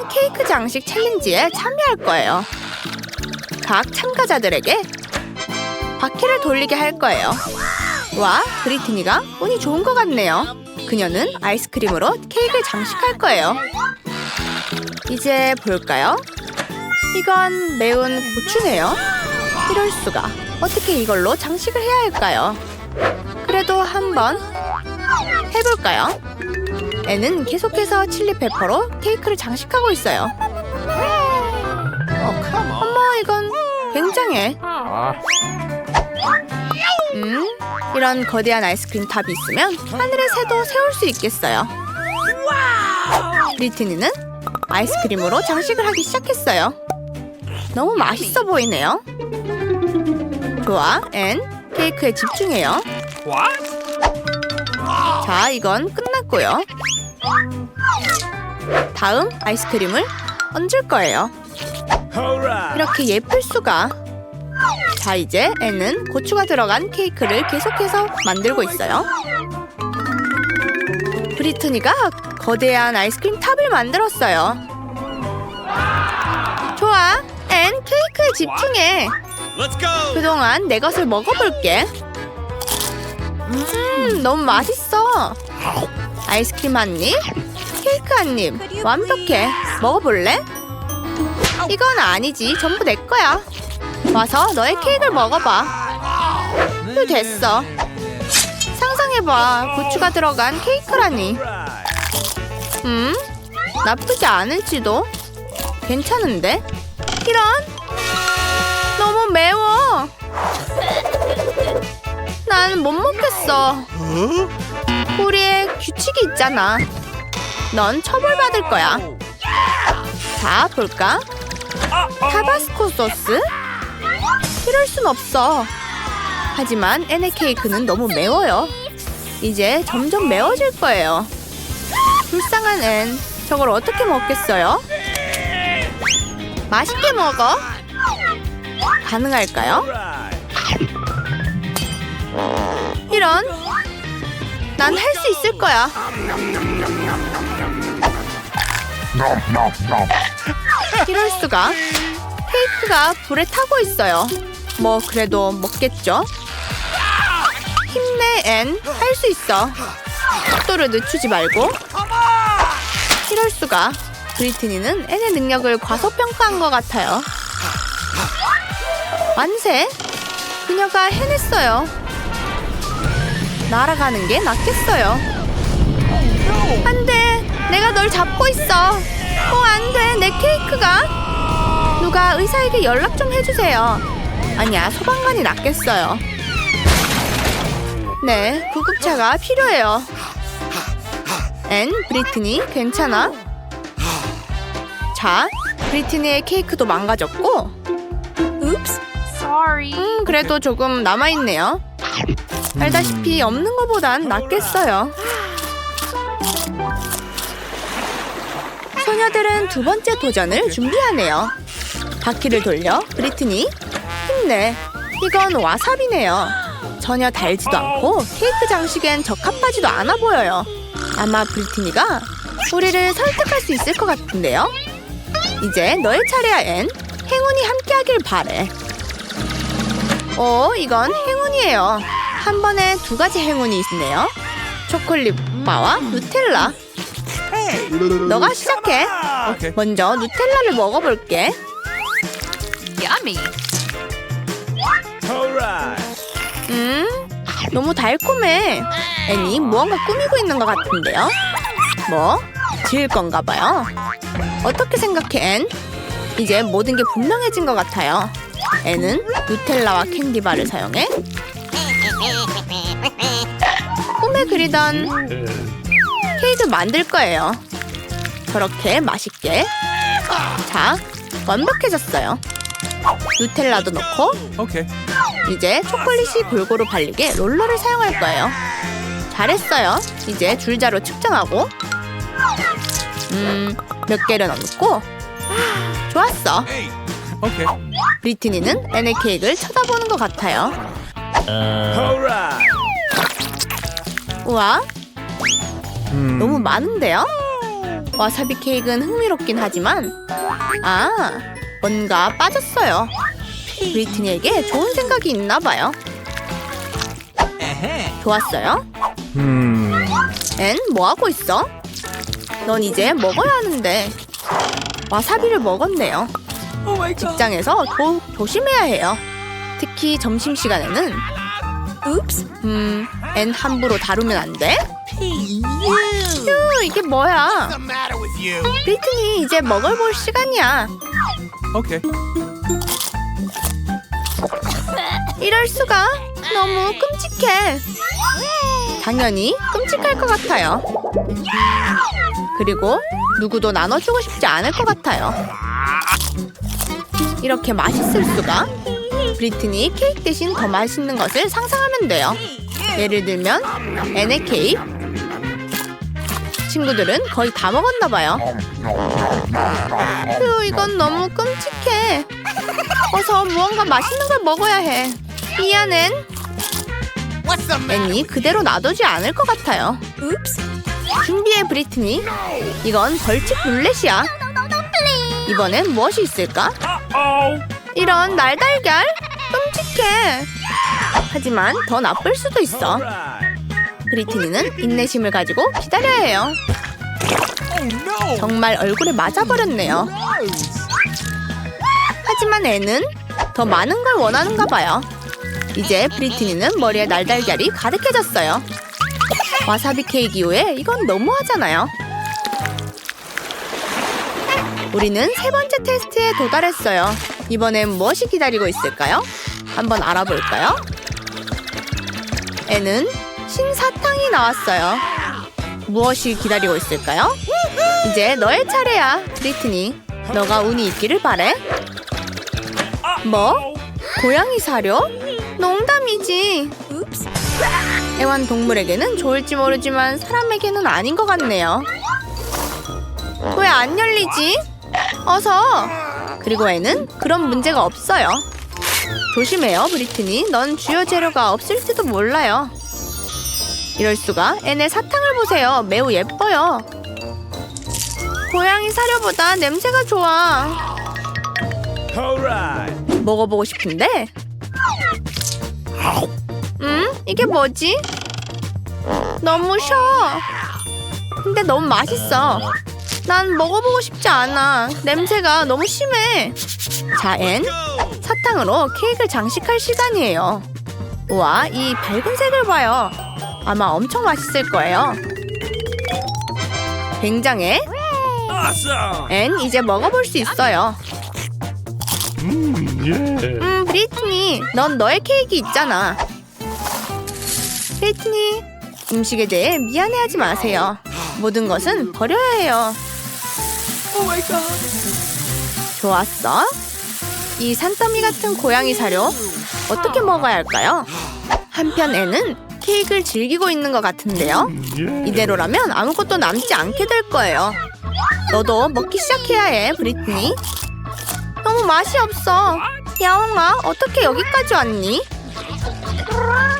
오늘은 케이크 장식 챌린지에 참여할 거예요. 각 참가자들에게 바퀴를 돌리게 할 거예요. 와, 브리트니가 운이 좋은 것 같네요. 그녀는 아이스크림으로 케이크를 장식할 거예요. 이제 볼까요? 이건 매운 고추네요. 이럴 수가. 어떻게 이걸로 장식을 해야 할까요? 그래도 한번 해볼까요? 애는 계속해서 칠리페퍼로 케이크를 장식하고 있어요. 어머, 이건 굉장해. 음, 이런 거대한 아이스크림 탑이 있으면 하늘의 새도 세울 수 있겠어요. 리트니는 아이스크림으로 장식을 하기 시작했어요. 너무 맛있어 보이네요. 좋아, 앤 케이크에 집중해요. 자, 이건 끝났고요. 다음 아이스크림을 얹을 거예요. 이렇게 예쁠 수가. 자, 이제 앤은 고추가 들어간 케이크를 계속해서 만들고 있어요. 브리트니가 거대한 아이스크림 탑을 만들었어요. 좋아, 앤 케이크에 집중해. 그동안 내 것을 먹어볼게. 음, 너무 맛있어. 아이스크림 한 입, 케이크 한 입. 완벽해. 먹어볼래? 이건 아니지. 전부 내 거야. 와서 너의 케이크를 먹어봐. 또 됐어. 상상해봐. 고추가 들어간 케이크라니. 음, 나쁘지 않을지도. 괜찮은데? 이런? 너무 매워. 난 못 먹겠어. 우리의 규칙이 있잖아. 넌 처벌받을 거야. 자, 볼까? 타바스코 소스? 이럴 순 없어. 하지만 앤의 케이크는 너무 매워요. 이제 점점 매워질 거예요. 불쌍한 앤. 저걸 어떻게 먹겠어요? 맛있게 먹어. 가능할까요? 이런. 난 할 수 있을 거야. 이럴 수가. 케이크가 불에 타고 있어요. 뭐 그래도 먹겠죠? 힘내 앤. 할 수 있어. 속도를 늦추지 말고. 이럴 수가. 브리트니는 앤의 능력을 과소평가한 것 같아요. 만세! 그녀가 해냈어요. 날아가는 게 낫겠어요. 안 돼! 내가 널 잡고 있어! 어, 안 돼! 내 케이크가! 누가 의사에게 연락 좀 해주세요. 아니야, 소방관이 낫겠어요. 네, 구급차가 필요해요. 앤, 브리트니, 괜찮아? 자, 브리트니의 케이크도 망가졌고, 읍스! 음, 그래도 조금 남아있네요. 알다시피 없는 것보단 낫겠어요. 소녀들은 두 번째 도전을 준비하네요. 바퀴를 돌려 브리트니 힘내. 이건 와사비네요. 전혀 달지도 않고 케이크 장식엔 적합하지도 않아 보여요. 아마 브리트니가 우리를 설득할 수 있을 것 같은데요. 이제 너의 차례야 앤. 행운이 함께하길 바래. 어, 이건 행운이에요. 한 번에 두 가지 행운이 있네요. 초콜릿 바와 누텔라. 너가 시작해. 먼저 누텔라를 먹어볼게. Yummy. Alright. 음, 너무 달콤해. 애니 무언가 꾸미고 있는 것 같은데요. 뭐? 지을 건가 봐요. 어떻게 생각해, 앤? 이제 모든 게 분명해진 것 같아요. 앤은 누텔라와 캔디바를 사용해 꿈에 그리던 케이크 만들 거예요. 저렇게 맛있게. 자, 완벽해졌어요. 누텔라도 넣고. 이제 초콜릿이 골고루 발리게 롤러를 사용할 거예요. 잘했어요. 이제 줄자로 측정하고 음, 몇 개를 넣고 좋았어. Okay. 브리트니는 앤의 케이크를 쳐다보는 것 같아요. Alright. 우와, 너무 많은데요? 와사비 케이크는 흥미롭긴 하지만 아 뭔가 빠졌어요. 브리트니에게 좋은 생각이 있나 봐요. 좋았어요. 앤 뭐하고 있어? 넌 이제 먹어야 하는데 와사비를 먹었네요. 직장에서 더욱 조심해야 해요. 특히 점심시간에는 읍스 음, 앤 함부로 다루면 안 돼? 휴, 이게 뭐야? 브리트니 이제 먹을 볼 시간이야. Okay. 이럴 수가 너무 끔찍해. 당연히 끔찍할 것 같아요. 그리고 누구도 나눠주고 싶지 않을 것 같아요. 이렇게 맛있을 수가? 브리트니 케이크 대신 더 맛있는 것을 상상하면 돼요. 예를 들면 케이크. 친구들은 거의 다 먹었나 봐요. 휴, 이건 너무 끔찍해. 어서 무언가 맛있는 걸 먹어야 해. 미안해. 앤이 그대로 놔두지 않을 것 같아요. 준비해 브리트니. 이건 벌칙 룰렛이야. 이번엔 무엇이 있을까? 이런 날달걀? 끔찍해. 하지만 더 나쁠 수도 있어. 브리트니는 인내심을 가지고 기다려야 해요. 정말 얼굴에 맞아버렸네요. 하지만 애는 더 많은 걸 원하는가 봐요. 이제 브리트니는 머리에 날달걀이 가득해졌어요. 와사비 케이크 이후에 이건 너무하잖아요. 우리는 세 번째 테스트에 도달했어요. 이번엔 무엇이 기다리고 있을까요? 한번 알아볼까요? 애는 신사탕이 나왔어요. 무엇이 기다리고 있을까요? 이제 너의 차례야, 브리트니. 너가 운이 있기를 바래. 뭐? 고양이 사료? 농담이지. 애완동물에게는 좋을지 모르지만 사람에게는 아닌 것 같네요. 왜 안 열리지? 어서! 그리고 애는 그런 문제가 없어요. 조심해요, 브리트니. 넌 주요 재료가 없을지도 몰라요. 이럴 수가. 애네 사탕을 보세요. 매우 예뻐요. 고양이 사료보다 냄새가 좋아. 먹어보고 싶은데. 음? 이게 뭐지? 너무 셔. 근데 너무 맛있어. 난 먹어보고 싶지 않아. 냄새가 너무 심해. 자, 앤. 사탕으로 케이크를 장식할 시간이에요. 우와, 이 밝은 색을 봐요. 아마 엄청 맛있을 거예요. 굉장해. 앤 이제 먹어볼 수 있어요. 음, 브리트니, 넌 너의 케이크 있잖아. 브리트니, 음식에 대해 미안해하지 마세요. 모든 것은 버려야 해요. 좋았어. 이 산더미 같은 고양이 사료 어떻게 먹어야 할까요? 한편 애는 케이크를 즐기고 있는 것 같은데요. 이대로라면 아무것도 남지 않게 될 거예요. 너도 먹기 시작해야 해, 브리트니. 너무 맛이 없어. 야옹아, 어떻게 여기까지 왔니?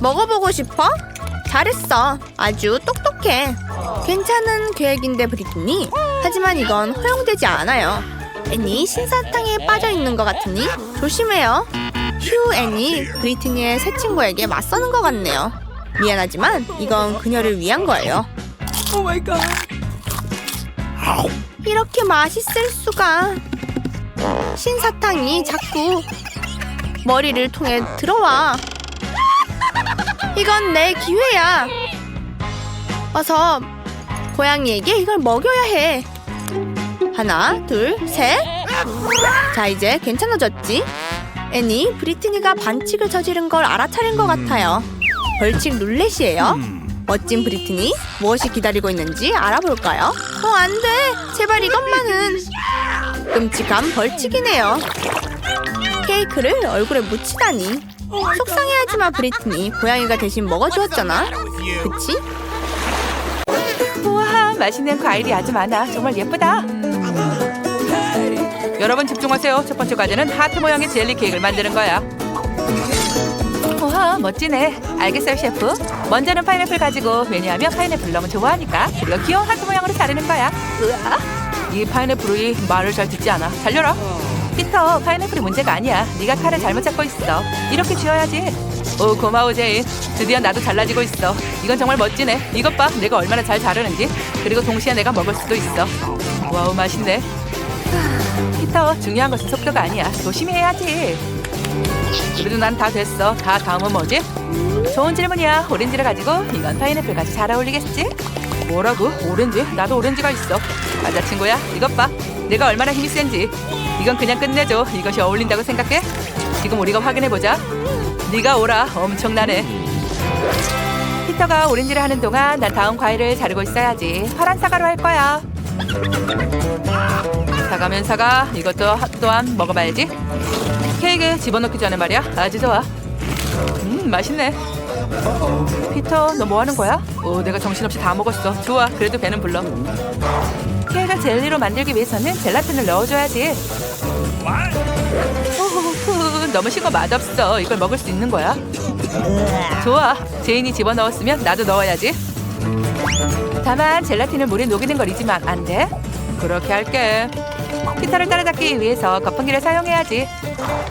먹어보고 싶어? 잘했어. 아주 똑똑해. 괜찮은 계획인데 브리트니. 하지만 이건 허용되지 않아요. 애니 신사탕에 빠져 있는 것 같으니 조심해요. 휴, 애니 브리트니의 새 친구에게 맞서는 것 같네요. 미안하지만 이건 그녀를 위한 거예요. 이렇게 맛있을 수가. 신사탕이 자꾸 머리를 통해 들어와. 이건 내 기회야. 어서 고양이에게 이걸 먹여야 해. 하나, 둘, 셋. 자, 이제 괜찮아졌지? 애니, 브리트니가 반칙을 저지른 걸 알아차린 것 같아요. 벌칙 룰렛이에요. 멋진 브리트니, 무엇이 기다리고 있는지 알아볼까요? 어, 안 돼! 제발 이것만은! 끔찍한 벌칙이네요. 케이크를 얼굴에 묻히다니. 속상해하지 마, 브리트니. 고양이가 대신 먹어주었잖아. 그치? 우와 맛있는 과일이 아주 많아 정말 예쁘다 여러분 집중하세요 첫 번째 과제는 하트 모양의 젤리 케이크를 만드는 거야 와와 멋지네. 알겠어요 셰프. 먼저는 파인애플 가지고 왜냐하면 파인애플 너무 좋아하니까. 그리고 귀여운 하트 모양으로 자르는 거야. 으아. 이 파인애플이 말을 잘 듣지 않아. 달려라. 피터 파인애플이 문제가 아니야. 네가 칼을 잘못 잡고 있어. 이렇게 쥐어야지. 오 고마워 제인. 드디어 나도 잘라지고 있어. 이건 정말 멋지네. 이것 봐. 내가 얼마나 잘 자르는지. 그리고 동시에 내가 먹을 수도 있어. 와우 맛있네. 하, 피터 중요한 것은 속도가 아니야. 조심히 해야지. 그래도 난 다 됐어. 다 다음은 뭐지? 좋은 질문이야. 오렌지를 가지고 이건 파인애플 같이 잘 어울리겠지? 뭐라고? 오렌지? 나도 오렌지가 있어. 맞아 친구야. 이것 봐. 내가 얼마나 힘이 센지. 이건 그냥 끝내줘. 이것이 어울린다고 생각해? 지금 우리가 확인해 보자. 네가 오라. 엄청나네. 피터가 오렌지를 하는 동안 난 다음 과일을 자르고 있어야지. 파란 사과로 할 거야. 사과면 사과. 이것도 하- 또한 먹어봐야지. 케이크에 집어넣기 전에 말이야. 아주 좋아. 음, 맛있네. 피터, 너 뭐 하는 거야? 오, 내가 정신없이 다 먹었어. 좋아. 그래도 배는 불러. 케이크 젤리로 만들기 위해서는 젤라틴을 넣어줘야지. 오호호, 너무 식어 맛없어. 이걸 먹을 수 있는 거야? 좋아. 제인이 집어넣었으면 나도 넣어야지. 다만 젤라틴을 물에 녹이는 걸 잊으면 안 돼. 그렇게 할게. 피터를 따라잡기 위해서 거품기를 사용해야지.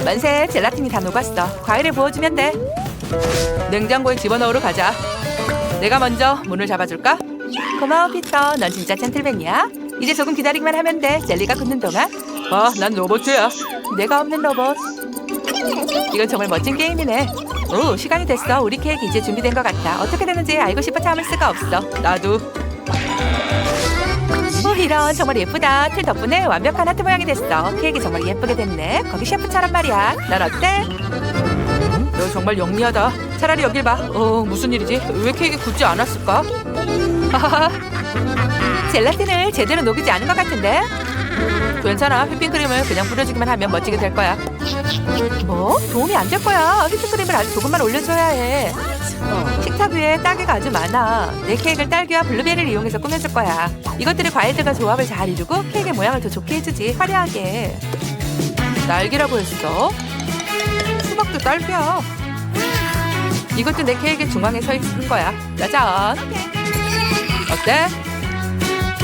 만세, 젤라틴이 다 녹았어. 과일을 부어주면 돼. 냉장고에 집어넣으러 가자. 내가 먼저 문을 잡아줄까? 고마워, 피터. 넌 진짜 젠틀맨이야. 이제 조금 기다리기만 하면 돼. 젤리가 굳는 동안. 아, 난 로봇이야. 내가 없는 로봇. 이건 정말 멋진 게임이네. 오, 시간이 됐어. 우리 케이크 이제 준비된 것 같아. 어떻게 되는지 알고 싶어 참을 수가 없어. 나도. 오, 이런 정말 예쁘다. 틀 덕분에 완벽한 하트 모양이 됐어. 케이크 정말 예쁘게 됐네. 거기 셰프처럼 말이야. 넌 어때? 너 정말 영리하다. 차라리 여길 봐. 어, 무슨 일이지? 왜 케이크 굳지 않았을까? 젤라틴을 제대로 녹이지 않은 것 같은데? 괜찮아. 휘핑크림을 그냥 뿌려주기만 하면 멋지게 될 거야. 뭐? 도움이 안 될 거야. 휘핑크림을 아주 조금만 올려줘야 해. 식탁 위에 딸기가 아주 많아. 내 케이크를 딸기와 블루베리를 이용해서 꾸며줄 거야. 이것들이 과일들과 조합을 잘 이루고 케이크의 모양을 더 좋게 해주지. 화려하게. 딸기라고 했어? 수박도 딸기야. 이것도 내 케이크 중앙에 서 있는 거야. 짜잔. 어때?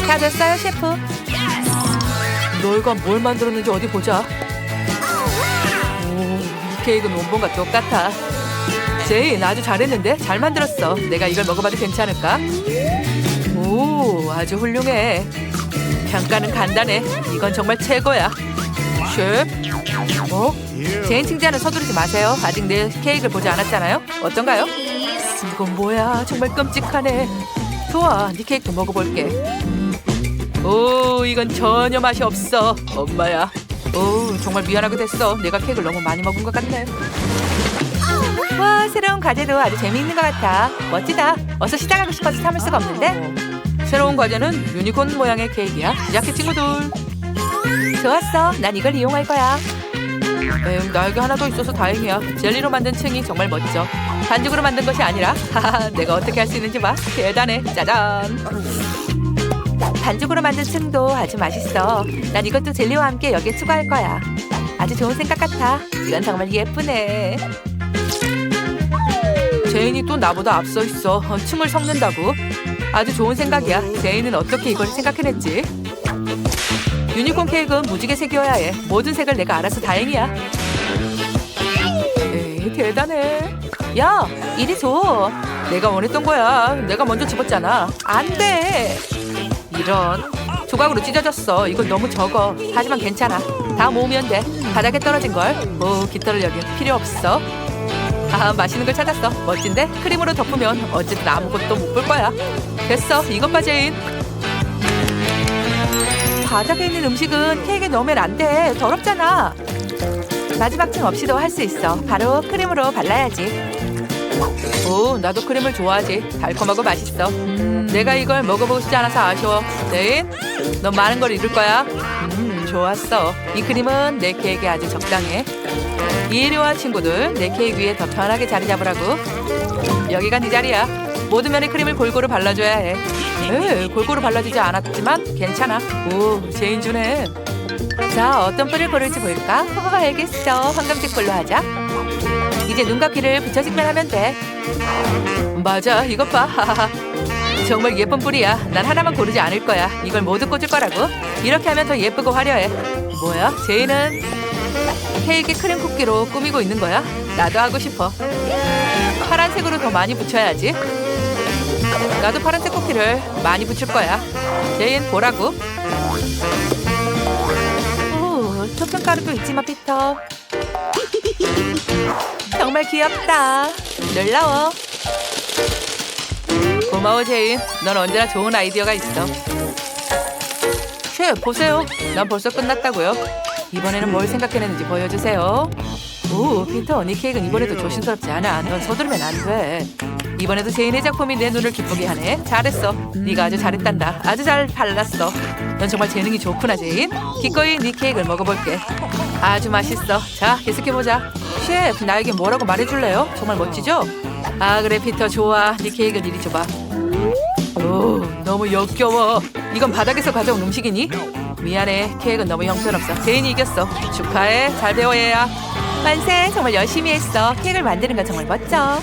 다 됐어요, 셰프. 너희가 뭘 만들었는지 어디 보자. 오, 이 케이크는 원본과 똑같아. 제인 아주 잘했는데 잘 만들었어. 내가 이걸 먹어봐도 괜찮을까? 오, 아주 훌륭해. 평가는 간단해. 이건 정말 최고야. 셰프? 어? 제인 칭찬은 서두르지 마세요. 아직 내 케이크를 보지 않았잖아요. 어떤가요? 이건 뭐야? 정말 끔찍하네. 좋아, 네 케이크 먹어볼게. 오, 이건 전혀 맛이 없어. 엄마야. 오, 정말 미안하게 됐어. 내가 케이크를 너무 많이 먹은 것 같네. 와, 새로운 과제도 아주 재미있는 것 같아. 멋지다. 어서 시작하고 싶어서 참을 수가 없는데. 새로운 과제는 유니콘 모양의 케이크야. 시작해 친구들. 좋았어. 난 이걸 이용할 거야. 에휴, 날개 하나 더 있어서 다행이야. 젤리로 만든 층이 정말 멋져. 반죽으로 만든 것이 아니라, 하하, 내가 어떻게 할 수 있는지 봐. 대단해. 짜잔. 반죽으로 만든 층도 아주 맛있어. 난 이것도 젤리와 함께 여기에 추가할 거야. 아주 좋은 생각 같아. 이건 정말 예쁘네. 제인이 또 나보다 앞서 있어. 어, 춤을 섞는다고. 아주 좋은 생각이야. 제인은 어떻게 이걸 생각해냈지? 유니콘 케이크는 무지개 색이어야 해. 모든 색을 내가 알아서 다행이야. 에이, 대단해. 야, 이리 줘. 내가 원했던 거야. 내가 먼저 집었잖아. 안 돼. 이런. 조각으로 찢어졌어. 이건 너무 적어. 하지만 괜찮아. 다 모으면 돼. 바닥에 떨어진 걸. 오, 깃털을 여기 필요 없어. 아, 맛있는 걸 찾았어. 멋진데? 크림으로 덮으면 어쨌든 아무것도 못 볼 거야. 됐어. 이것 봐, 제인. 바닥에 있는 음식은 케이크에 넣으면 안 돼. 더럽잖아. 마지막 층 없이도 할 수 있어. 바로 크림으로 발라야지. 오, 나도 크림을 좋아하지. 달콤하고 맛있어. 음, 내가 이걸 먹어보고 싶지 않아서 아쉬워. 제인, 넌 많은 걸 잃을 거야. 음, 좋았어. 이 크림은 내 케이크에 아주 적당해. 이리와 친구들, 내 케이크 위에 더 편하게 자리 잡으라고. 여기가 네 자리야. 모든 면에 크림을 골고루 발라줘야 해. 에, 골고루 발라지지 않았지만 괜찮아. 오, 제인 주네. 자, 어떤 뿔을 고를지 볼까? 어, 알겠어. 황금색 뿔로 하자. 이제 눈과 귀를 붙여주기만 하면 돼. 맞아, 이것 봐. 정말 예쁜 뿌리야. 난 하나만 고르지 않을 거야. 이걸 모두 꽂을 거라고. 이렇게 하면 더 예쁘고 화려해. 뭐야? 제이는 케이크 크림 쿠키로 꾸미고 있는 거야? 나도 하고 싶어. 파란색으로 더 많이 붙여야지. 나도 파란색 쿠키를 많이 붙일 거야. 제인 보라고. 오, 토핑 가루도 있지만 피터. 정말 귀엽다. 놀라워. 고마워 제인. 넌 언제나 좋은 아이디어가 있어. 셰프 보세요. 난 벌써 끝났다고요. 이번에는 뭘 생각해냈는지 보여주세요. 오, 피터, 네 케이크는 이번에도 조심스럽지 않아. 넌 서두르면 안 돼. 이번에도 제인의 작품이 내 눈을 기쁘게 하네. 잘했어. 네가 아주 잘했단다. 아주 잘 발랐어. 넌 정말 재능이 좋구나, 제인. 기꺼이 네 케이크를 먹어볼게. 아주 맛있어. 자, 계속해보자. 셰프, 나에게 뭐라고 말해줄래요? 정말 멋지죠? 아, 그래, 피터, 좋아. 네 케이크를 이리 줘봐. 오, 너무 역겨워. 이건 바닥에서 가져온 음식이니? 미안해. 케이크는 너무 형편없어. 제인이 이겼어. 축하해. 잘 배워야. 만세. 정말 열심히 했어. 케이크를 만드는 건 정말 멋져.